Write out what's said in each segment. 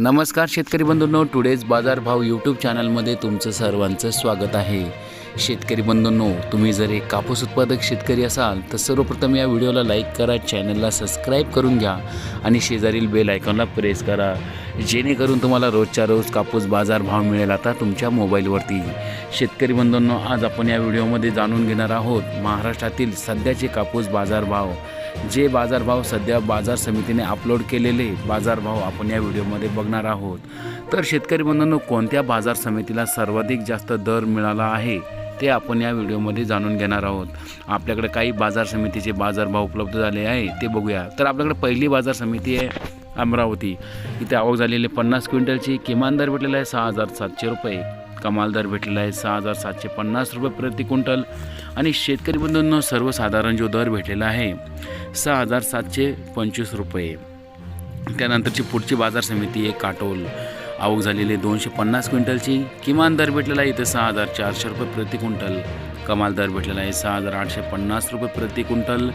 नमस्कार शेतकरी बंधूंनो टुडेज बाजार भाव यूट्यूब चॅनलमध्ये तुमचं सर्वांचं स्वागत आहे. शेतकरी बंधूंनो तुम्ही जर एक कापूस उत्पादक शेतकरी असाल तर सर्वप्रथम या व्हिडिओला लाईक करा चॅनलला सबस्क्राईब करून घ्या आणि शेजारील बेल आयकॉनला प्रेस करा. जेणेकरून तुम्हाला रोजच्या रोज कापूस बाजार भाव मिळेल आता तुमच्या मोबाईलवरती. शेतकरी बंधूंनो आज आपण या व्हिडिओमध्ये जाणून घेणार आहोत महाराष्ट्रातील सध्याचे कापूस बाजार भाव. जे बाजारभाव सध्या बाजार समितीने अपलोड केलेले बाजारभाव आपण या व्हिडिओमध्ये बघणार आहोत. तर शेतकरी बंधूंनो कोणत्या बाजार समितीला सर्वाधिक जास्त दर मिळाला आहे ते आपण या व्हिडिओमध्ये जाणून घेणार आहोत. आपल्याकडे काही बाजार समितीचे बाजारभाव उपलब्ध झाले आहे ते बघूया. तर आपल्याकडे पहिली बाजार समिती आहे अमरावती. इथे आवक झालेली पन्नास क्विंटलची किमान दर भेटलेला आहे सहा हजार सातशे रुपये. कमाल दर भेटलेला आहे सहा हजार सातशे पन्नास रुपये प्रति क्विंटल. आणि शेतकरी बंधूंना सर्वसाधारण जो दर भेटलेला आहे सहा हजार सातशे पंचवीस रुपये. त्यानंतरची पुढची बाजार समिती आहे काटोल. आवक झालेली आहे दोनशे पन्नास क्विंटलची. किमान दर भेटलेला आहे इथं सहा हजार चारशे रुपये प्रति क्विंटल. कमाल दर भेटलेला आहे सहा हजार आठशे पन्नास रुपये प्रति क्विंटल.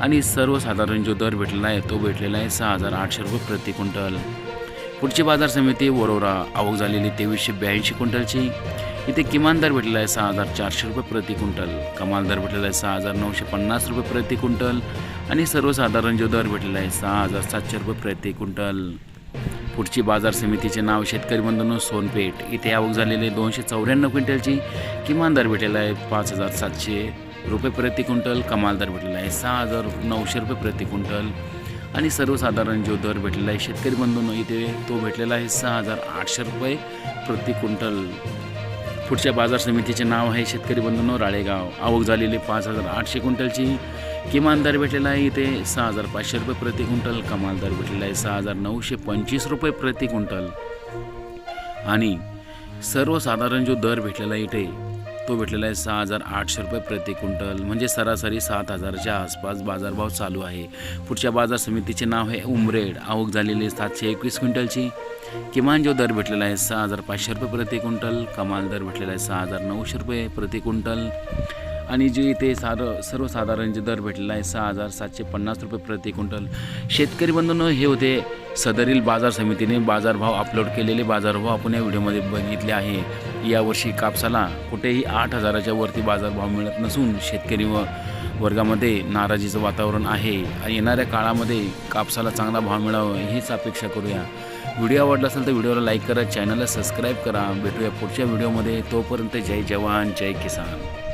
आणि सर्वसाधारण जो दर भेटलेला आहे तो भेटलेला आहे सहा हजार आठशे रुपये प्रति क्विंटल. पुढची बाजार समिती वरोरा. आवक झालेली तेवीसशे ब्याऐंशी क्विंटलची. इथे किमान दर भेटलेला आहे सहा हजार चारशे रुपये प्रति क्विंटल. कमाल दर भेटलेला आहे सहा हजार नऊशे पन्नास रुपये प्रति क्विंटल. आणि सर्वसाधारण जो दर भेटलेला आहे सहा हजार सातशे रुपये प्रति क्विंटल. पुढची बाजार समितीचे नाव शेतकरी बंधूंनो सोनपेठ. इथे आवक झालेले दोनशे चौऱ्याण्णव क्विंटलची. किमान दर भेटलेला आहे पाच हजार सातशे रुपये प्रति क्विंटल. कमाल दर भेटलेला आहे सहा हजार नऊशे रुपये प्रति क्विंटल. आणि सर्वसाधारण जो दर भेटलेला आहे शेतकरी बंधूंनो इथे तो भेटलेला आहे सहा हजार आठशे रुपये प्रति क्विंटल. पुढच्या बाजार समितीचे नाव आहे शेतकरी बंधूंनो राळेगाव. आवक झालेली पाच हजार आठशे क्विंटलची. किमान दर भेटलेला आहे इथे सहा हजार पाचशे रुपये प्रति क्विंटल. कमाल दर भेटलेला आहे सहा हजार नऊशे पंचवीस रुपये प्रति क्विंटल. आणि सर्वसाधारण जो दर भेटलेला आहे इथे तो भेटलेला आहे सहा हजार आठशे रुपये प्रति क्विंटल. म्हणजे सरासरी सात हजारच्या आसपास बाजारभाव चालू आहे. पुढच्या बाजार समितीचे नाव आहे उमरेड. आवक झालेली आहे सातशे एकवीस क्विंटलची. किमान जो दर भेटलेला आहे सहा हजार पाचशे रुपये प्रति क्विंटल. कमाल दर भेटलेला आहे सहा हजार नऊशे रुपये प्रति क्विंटल. आणि जे इथे सार सर्वसाधारण जे दर भेटलेला आहे सहा हजार सातशे पन्नास रुपये प्रति क्विंटल. शेतकरी बंधूंनो हे होते सदरील बाजार समितीने बाजारभाव अपलोड केलेले बाजारभाव आपण या व्हिडिओमध्ये बघितले आहे. यावर्षी कापसाला कुठेही आठ हजाराच्या वरती बाजारभाव मिळत नसून शेतकरी व वर्गामध्ये नाराजीचं वातावरण आहे. आणि येणाऱ्या काळामध्ये कापसाला चांगला भाव मिळावा हीच अपेक्षा करूया. व्हिडिओ आवडला असेल तर व्हिडिओला लाईक करा चॅनलला सबस्क्राईब करा. भेटूया पुढच्या व्हिडिओमध्ये. तोपर्यंत जय जवान जय किसान.